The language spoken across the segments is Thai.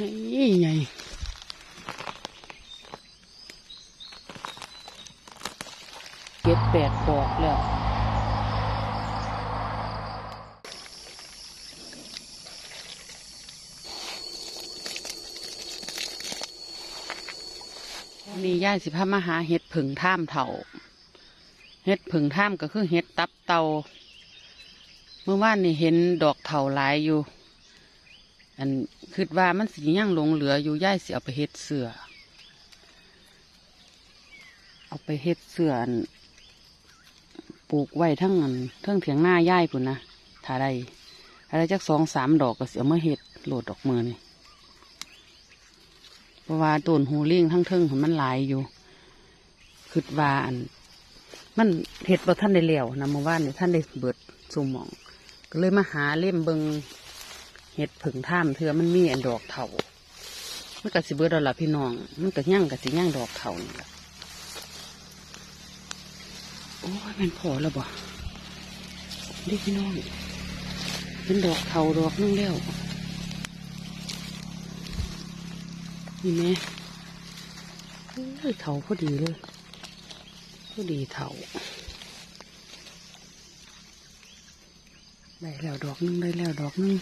นี่ไงเก็บแปดดอกแล้วมีย่ายสิพามาหาเห็ดผึ่งท่ามเถาเห็ดผึ่งท่ามก็คือเห็ดตับเตา เมื่อวานนี่เห็นดอกเถาหลายอยู่ อันคิดว่ามันสิยังหลงเหลืออยู่ย่ายสิเอาไปเฮ็ดเสือเอาไปเฮ็ดเสืออันปลูกไว้ทั้งอันทั้งเถียงหน้าย่ายปุ่นะถ้าได้ถ้าได้จักสองสามดอกก็เสียมาเฮ็ดโหลดดอกมือนี่เพราะว่าต้นหูเลี้ยงทั้งเทิงของมันหลายอยู่คิดว่าอัน มันเห็ดบ่ท่านได้แล้วนะเมื่อวานนี่ท่านได้เบิดสมหมอง ก็เลยมาหาเล่มเบิง ห็ดผึ่งท่ามเถื่อมันมีอันดอกเถามันก็สิเบิดแล้วล่ะพี่น้อง มันก็ย่างก็สิย่างดอกเถานี่ล่ะโอ้ยมันพอแล้วบ่นี่พี่น้องเป็นดอกเถาดอกนึงแล้วนี่แม่เอ้ยเถาพอดีเลยพอดีเถาได้แล้วดอกนึงได้แล้วดอกนึง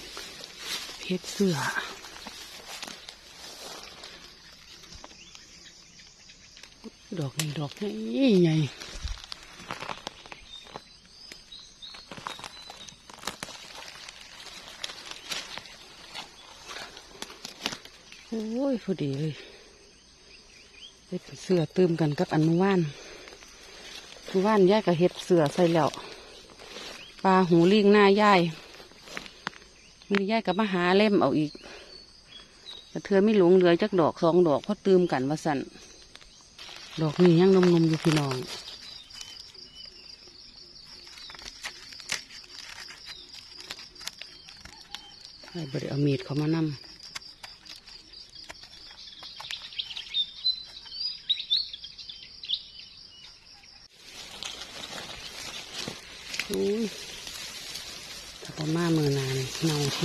เพชรเสื้อดอกนี้ดอกนี้ไงโอ้ยพอดีเลยเฮ็ดเสือตืมกันกับอันเมื่อวานเมื่อวานยายก็เฮ็ดเสือใส่แล้วปลาหูลิงหน้ายาย มียายก็มาหาเล่มเอาอีกแต่เธอไม่หลงเหลือจักดอกสองดอกเพราะตืมกันว่าสันดอกนี้ยังนมนมอยู่พี่น้องให้บริเอามีดเขามานำ อุ้ยถ้าพม่ามือนานเนาทิ ได้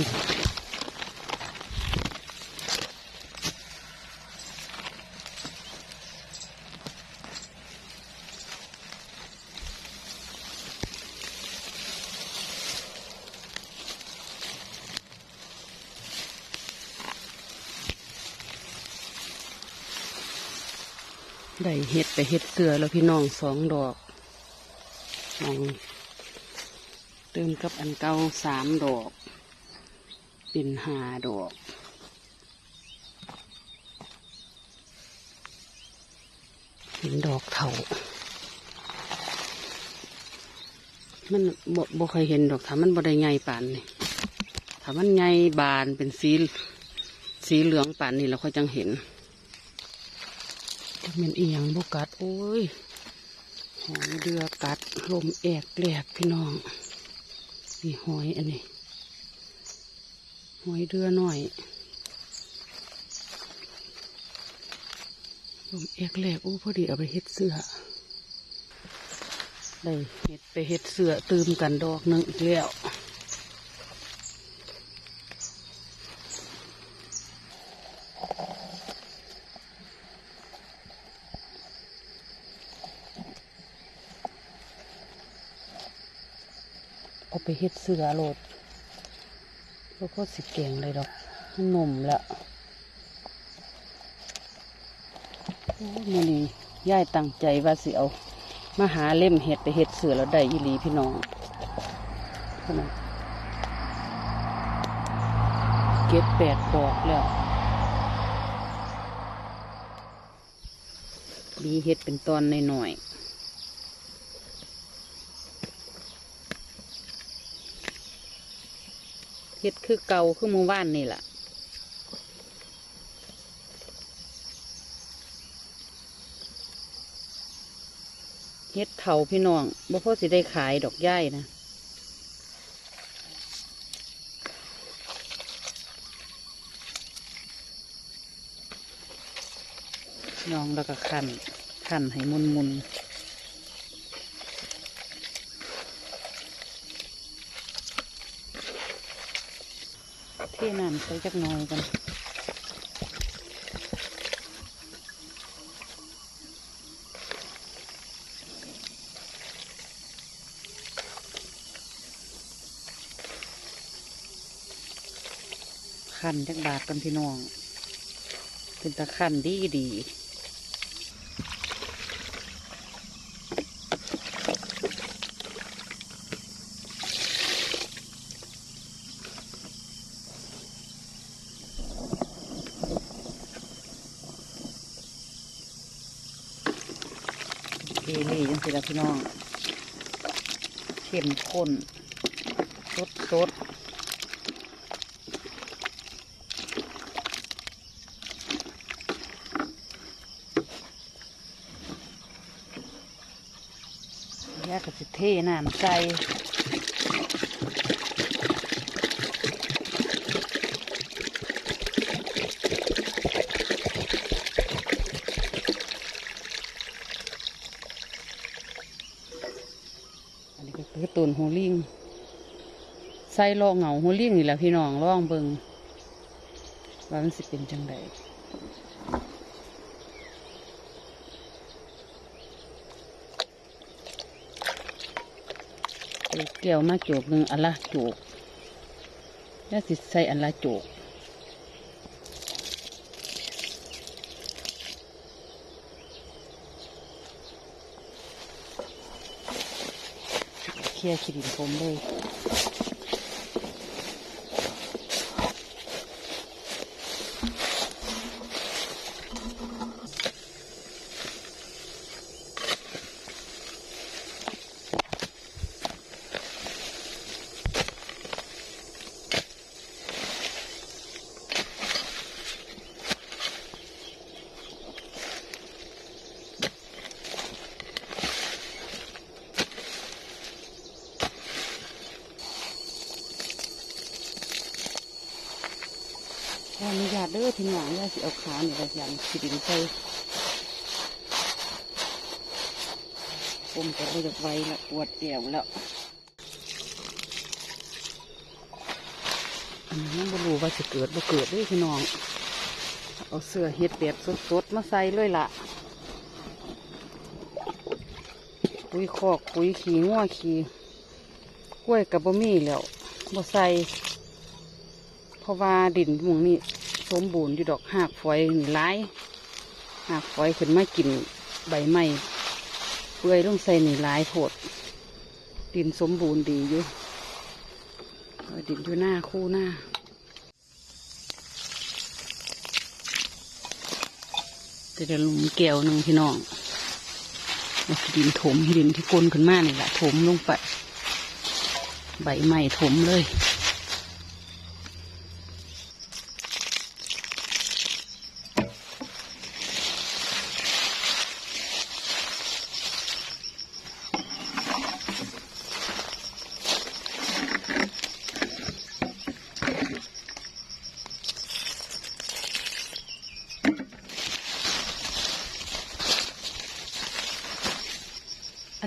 เห็ดไปเห็ดเกลือแล้วพี่น้องสองดอกมองเติมกับอันเก่าสามดอก เป็นหาดอกเป็นดอกเถามันบ่บ่เคยเห็นดอกถ้ามันบ่ได้ใหญ่ปานนี่ถ้ามันใหญ่บานเป็นสีสีเหลืองปานนี่เราค่อยจังเห็นจะเป็นเอียงบกัด โอ้ยหอยเดือกัดลมแอกแหลกพี่น้องนี่หอยอันนี้ หอยเรือหน่อยผมเอกแหลกอู้พอดีเอาไปเฮ็ดเสื้อได้เฮ็ดไปเฮ็ดเสื้อตืมกันดอกหนึ่งอีกแล้วเอาไปเฮ็ดเสือโหลด แล้วก็สิเก่งเลยดอกมันหนุ่มแล้วโอ้มือนี้ย่ายตั้งใจว่าสิเอามาหาเล่มเห็ดไปเห็ดเสือแล้วได้ยีหลีพี่น้องขนาดเก็บแปดดอกแล้วมีเห็ดเป็นตอนหน่อยๆ เห็ดคือเก่าคือเมื่อวานนี่แหละเฮ็ดเถาพี่น้องบ่พอสิได้ขายดอกย่ายนะน้องแล้วก็ขันขันให้มุนมุน เทน้ำใส่จักหน่อยกันขันจักบาทกันพี่น้อง เป็นตะขันดีดี เอลี่ยังสิละพี่น้องเข้มข้นสดสดแยากกับสิเทน้ำใส่อัน นี้ก็คือต้นหูลิงใส่ลองเหงาหูลิงนี่แหละพี่น้องลองเบิงว่ามันสิเป็นจังไดเอาเกี่ยวมาโจกหนึ่งอันละโจกแล้วสิใส่อันละโจก เคลียร์ขีดินผมเลย ขออนุญาตเด้อพี่น้องย่าสิเอาขาเนี่ยยันขีดินใส่ผมก็ไม่ได้ไว้ละปวดเดี่ยวแล้วอันนี้ยังบ่รู้ว่าจะเกิดบ่เกิดด้วยพี่น้อง เอาเสื้อเฮ็ดแบบสดๆมาใส่เลยล่ะปุ๋ยคอกปุ๋ยขี้งัวขี้กล้วยกับบ่มีแล้วบ่ใส่เพราะว่าดินหมองนี้ สมบูรณ์อยู่ดอกหากฝอยนี่ร้ายหากฝอยขึ้นมากินใบไม้เปื่อยลงใส่นี่ร้ายโพดดินสมบูรณ์ดีอยู่ดินอยู่หน้าคู่หน้าจะได้ลุมแก้วหนึ่งพี่น้องดินถมดินที่ก้นขึ้นมานี่แหละถมลงไป ใบไม้ถมเลย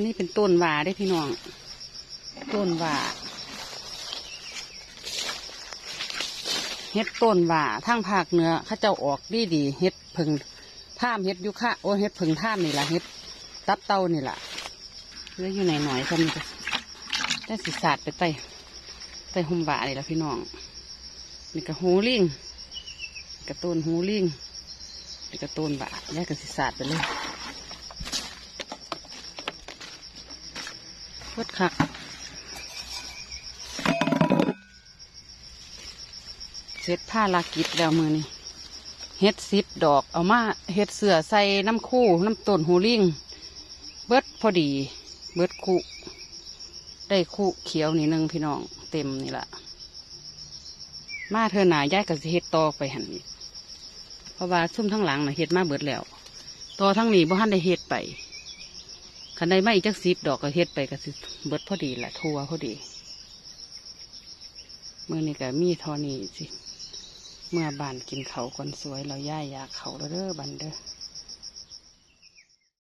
นี้เป็นต้นหว่าได้พี่น้อง ต้นหว่าเฮ็ดต้นหว่าทางภาคเหนือข้าเจ้าออกดีดีเฮ็ดผึ่งท่ามเฮ็ดยุคะโอ้เฮ็ดผึ่งท่ามนี่ล่ะเฮ็ดตับเต้านี่ล่ะเหลืออยู่หนหน่อยๆซ้ำนี่ก็ได้สิสาดไปใต้ใต้หุ่มหว่านี่ล่ะพี่น้องนี่ก็หูลิงกระต้นหูลิงนี่กระต้นหว่าแยกกันสิสาดไปเลย พดคักเสร็จผ้าลากิจแล้วมือนี่เฮ็ดซิปดอกเอามาเฮ็ดเสือใส่น้ำคู่น้ำต้นหูลิงเบิดพอดี เบิดคู่ได้คู่เขียวนี่นึงพี่น้องเต็มนี่ละมาเธอหนาย้ายกับเฮ็ดต่อไปหันอีกเพราะว่าซุ่มทั้งหลังน่ะเฮ็ดมาเบิดแล้วต่อทั้งนี้บ่ทันได้เฮ็ดไป คันใดไม่จักสิบดอกก็เฮ็ดไปก็สิเบิดพอดีแหละทัวพอดีเมื่อนี่ก็มีทอนี่สิเมื่อบานกินเขาคนสวยเราย่ายอยากเขาเราเด้อบันเด้อ